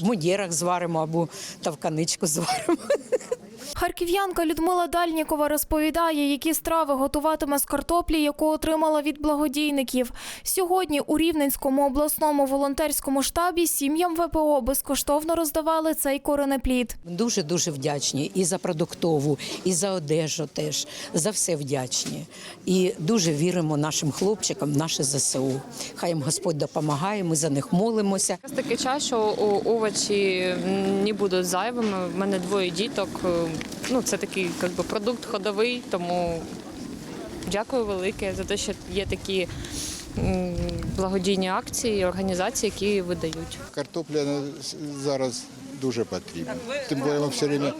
в мундірах зваримо або тавканичку зваримо. Харків'янка Людмила Дальнікова розповідає, які страви готуватиме з картоплі, яку отримала від благодійників. Сьогодні у Рівненському обласному волонтерському штабі сім'ям ВПО безкоштовно роздавали цей коренеплід. Дуже дуже вдячні і за продуктову, і за одежу теж за все вдячні. І дуже віримо нашим хлопчикам, наше ЗСУ. Хай їм Господь допомагає. Ми за них молимося. Такий час, що овочі не будуть зайвими. В мене двоє діток. Ну, це такий би, продукт ходовий, тому дякую велике за те, що є такі благодійні акції, організації, які видають. Картопля ну, зараз дуже потрібна. Тим більше все время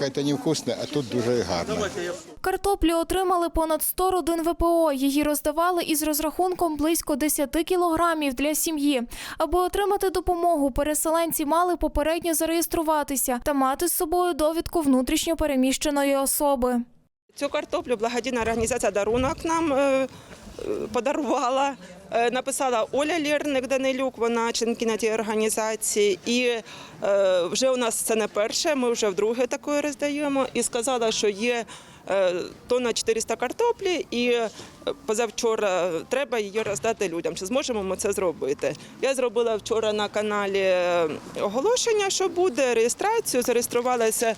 якась невкусна, а тут дуже гарна. Картоплю отримали понад 100 родин ВПО. Її роздавали із розрахунком близько 10 кілограмів для сім'ї. Аби отримати допомогу, переселенці мали попередньо зареєструватися та мати з собою довідку внутрішньо переміщеної особи. Цю картоплю благодійна організація Дарунок нам е, подарувала. Е, Написала Оля Лєрник Данилюк, вона членкиня тієї організації. І е, вже у нас це не перше, ми вже вдруге такої роздаємо. І сказала, що є е, тонна 400 картоплі, і позавчора треба її роздати людям. Чи зможемо ми це зробити? Я зробила вчора на каналі оголошення, що буде реєстрацію. Зареєструвалося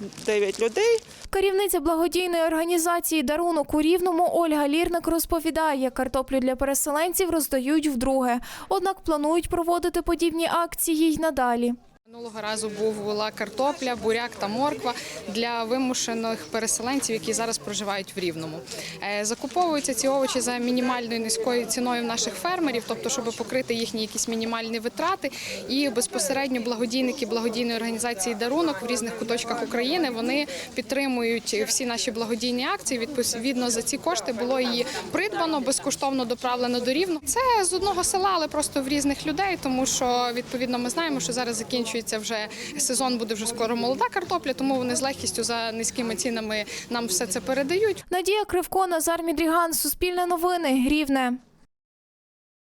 109 людей. Керівниця благодійної організації Дарунок у Рівному Ольга Лірник розповідає, картоплю для переселенців роздають вдруге. Однак планують проводити подібні акції й надалі. Минулого разу була картопля, буряк та морква для вимушених переселенців, які зараз проживають в Рівному. Е, Закуповуються ці овочі за мінімальною низькою ціною наших фермерів, тобто щоб покрити їхні якісь мінімальні витрати. І безпосередньо благодійники благодійної організації Дарунок в різних куточках України вони підтримують всі наші благодійні акції. Відповідно за ці кошти було її придбано, безкоштовно доправлено до Рівного. Це з одного села, але просто в різних людей, тому що відповідно ми знаємо, що зараз закінчується вже сезон, буде вже скоро молода картопля, тому вони з легкістю за низькими цінами нам все це передають. Надія Кривко, Назар Мідріган, Суспільне новини, Рівне.